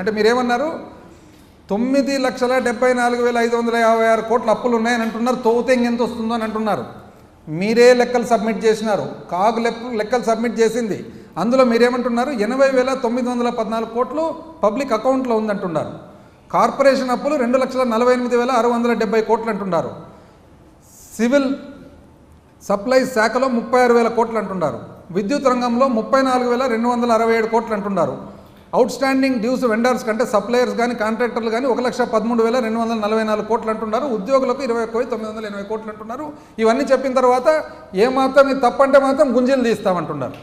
అంటే మీరేమన్నారు? తొమ్మిది లక్షల డెబ్బై నాలుగు వేల ఐదు వందల యాభై ఆరు కోట్ల అప్పులు ఉన్నాయని అంటున్నారు. తోతే ఇంకెంత వస్తుందో అని అంటున్నారు. మీరే లెక్కలు సబ్మిట్ చేసినారు. కాగు లెక్క లెక్కలు సబ్మిట్ చేసింది. అందులో మీరేమంటున్నారు? ఎనభై వేల తొమ్మిది వందల పద్నాలుగు కోట్లు పబ్లిక్ అకౌంట్లో ఉందంటున్నారు. కార్పొరేషన్ అప్పులు రెండు లక్షల నలభై ఎనిమిది వేల ఆరు వందల డెబ్బై కోట్లు అంటున్నారు. సివిల్ సప్లై శాఖలో ముప్పై ఆరు వేల కోట్లు అంటున్నారు. విద్యుత్ రంగంలో ముప్పై నాలుగు వేల రెండు వందల అరవై ఏడు కోట్లు అంటున్నారు. అవుట్ స్టాండింగ్ డ్యూస్ వెండర్స్ కంటే సప్లయర్స్ కానీ కాంట్రాక్టర్లు కానీ ఒక లక్ష పదమూడు వేల రెండు వందల నలభై నాలుగు కోట్లు అంటున్నారు. ఉద్యోగులకు ఇరవై ఒక్క తొమ్మిది వందల ఎనభై కోట్లు అంటున్నారు. ఇవన్నీ చెప్పిన తర్వాత ఏమాత్రం ఇది తప్పంటే మాత్రం గుంజీలు తీస్తామంటున్నారు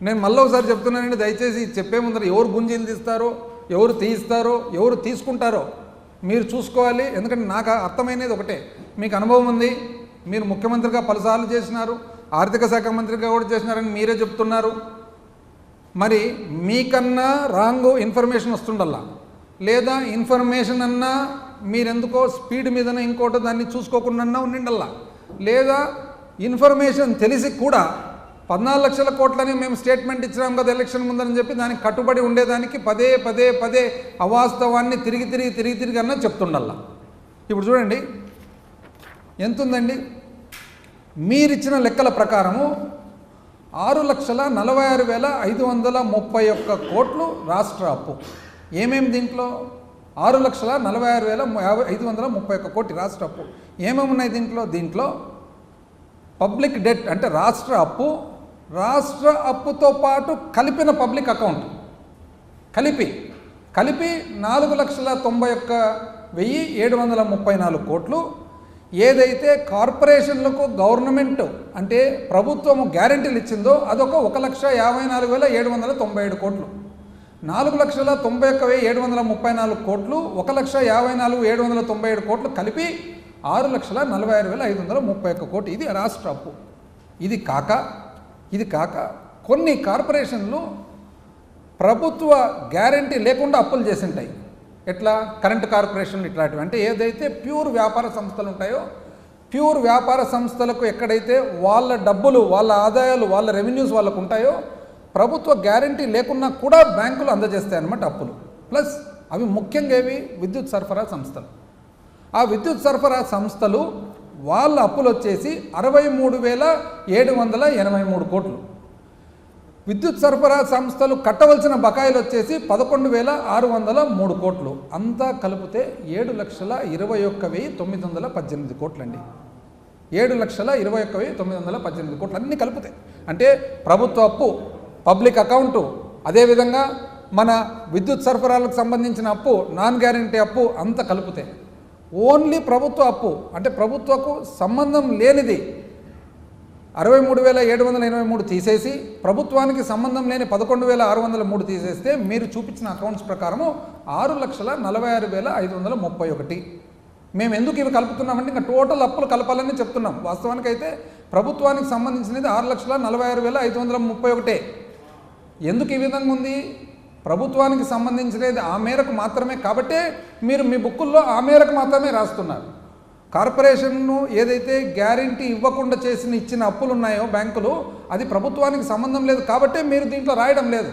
నేను మళ్ళీ ఒకసారి చెప్తున్నానండి దయచేసి చెప్పే ముందర ఎవరు గుంజీలు తీస్తారో ఎవరు తీయిస్తారో ఎవరు తీసుకుంటారో మీరు చూసుకోవాలి. ఎందుకంటే నాకు అర్థమైనది ఒకటే. మీకు అనుభవం ఉంది మీరు ముఖ్యమంత్రిగా పలుసార్లు చేసినారు ఆర్థిక శాఖ మంత్రిగా కూడా చేసినారని మీరే చెప్తున్నారు. మరి మీకన్నా రాంగ్ ఇన్ఫర్మేషన్ వస్తుండల్లా? లేదా ఇన్ఫర్మేషన్ అన్నా మీరెందుకో స్పీడ్ మీదన ఇంకోటి దాన్ని చూసుకోకుండా ఉండిండల్లా? లేదా ఇన్ఫర్మేషన్ తెలిసి కూడా పద్నాలుగు లక్షల కోట్లని మేము స్టేట్మెంట్ ఇచ్చినాం కదా ఎలక్షన్ ముందని చెప్పి దానికి కట్టుబడి ఉండేదానికి పదే పదే పదే అవాస్తవాన్ని తిరిగి తిరిగి తిరిగి తిరిగి అన్న చెప్తుండల్లా. ఇప్పుడు చూడండి. ఎంత ఉందండి మీరిచ్చిన లెక్కల ప్రకారము ఆరు లక్షల నలభై ఆరు వేల ఐదు వందల ముప్పై ఒక్క కోట్లు రాష్ట్ర అప్పు. ఏమేమి దీంట్లో? ఆరు లక్షల నలభై ఆరు వేల యాభై ఐదు వందల ముప్పై ఒక్క కోటి రాష్ట్ర అప్పు. ఏమేమి ఉన్నాయి దీంట్లో? దీంట్లో పబ్లిక్ డెట్ అంటే రాష్ట్ర అప్పు రాష్ట్ర అప్పుతో పాటు కలిపిన పబ్లిక్ అకౌంట్. కలిపి కలిపి నాలుగు లక్షల తొంభై ఒక్క వెయ్యి ఏడు వందల ముప్పై నాలుగు కోట్లు ఏదైతే కార్పొరేషన్లకు గవర్నమెంట్ అంటే ప్రభుత్వము గ్యారెంటీలు ఇచ్చిందో అదొక ఒక లక్ష యాభై నాలుగు వేల ఏడు వందల తొంభై ఏడు కోట్లు. నాలుగు లక్షల తొంభై ఒక్క వెయ్యి ఏడు వందల ముప్పై నాలుగు కోట్లు ఒక లక్ష యాభై నాలుగు ఏడు వందల తొంభై ఏడు కోట్లు కలిపి ఆరు లక్షల నలభై ఆరు వేల ఐదు వందల ముప్పై ఒక్క కోటి ఇది రాష్ట్ర అప్పు. ఇది కాక ఇది కాక కొన్ని కార్పొరేషన్లు ప్రభుత్వ గ్యారంటీ లేకుండా అప్పులు చేసింటాయి ఎట్లా? కరెంట్ కార్పొరేషన్ ఇట్లాంటివి. అంటే ఏదైతే ప్యూర్ వ్యాపార సంస్థలు ఉంటాయో ప్యూర్ వ్యాపార సంస్థలకు ఎక్కడైతే వాళ్ళ డబ్బులు వాళ్ళ ఆదాయాలు వాళ్ళ రెవెన్యూస్ వాళ్ళకు ఉంటాయో ప్రభుత్వ గ్యారంటీ లేకున్నా కూడా బ్యాంకులు అందజేస్తాయి అన్నమాట అప్పులు. ప్లస్ అవి ముఖ్యంగా ఏవి? విద్యుత్ సరఫరా సంస్థలు. ఆ విద్యుత్ సరఫరా సంస్థలు వాళ్ళ అప్పులు వచ్చేసి అరవై మూడు వేల ఏడు వందల ఎనభై మూడు కోట్లు. విద్యుత్ సరఫరా సంస్థలు కట్టవలసిన బకాయిలు వచ్చేసి పదకొండు వేల ఆరు వందల మూడు కోట్లు. అంతా కలిపితే ఏడు లక్షల ఇరవై ఒక్క వెయ్యి తొమ్మిది వందల పద్దెనిమిది కోట్లండి. ఏడు లక్షల ఇరవై ఒక్క వెయ్యి తొమ్మిది వందల పద్దెనిమిది కోట్లు అన్నీ కలిపితే. అంటే ప్రభుత్వ అప్పు పబ్లిక్ అకౌంటు అదేవిధంగా మన విద్యుత్ సరఫరాలకు సంబంధించిన అప్పు నాన్ గ్యారంటీ అప్పు అంత కలిపితే. ఓన్లీ ప్రభుత్వ అప్పు అంటే ప్రభుత్వకు సంబంధం లేనిది అరవై మూడు వేల ఏడు వందల ఎనభై మూడు తీసేసి ప్రభుత్వానికి సంబంధం లేని పదకొండు వేల ఆరు వందల మూడు తీసేస్తే మీరు చూపించిన అకౌంట్స్ ప్రకారము ఆరు లక్షల నలభై ఆరు వేల ఐదు వందల ముప్పై ఒకటి. మేము ఎందుకు ఇవి కలుపుతున్నామంటే ఇంకా టోటల్ అప్పులు కలపాలని చెప్తున్నాం. వాస్తవానికి అయితే ప్రభుత్వానికి సంబంధించినది ఆరు లక్షల నలభై ఆరు వేల ఐదు వందల ముప్పై ఒకటే. ఎందుకు ఈ విధంగా ఉంది? ప్రభుత్వానికి సంబంధించినది ఆ మేరకు మాత్రమే కాబట్టే మీరు మీ బుక్కుల్లో ఆ మేరకు మాత్రమే రాస్తున్నారు. కార్పొరేషన్ను ఏదైతే గ్యారంటీ ఇవ్వకుండా చేసిన ఇచ్చిన అప్పులు ఉన్నాయో బ్యాంకులు అది ప్రభుత్వానికి సంబంధం లేదు. కాబట్టే మీరు దీంట్లో రాయడం లేదు.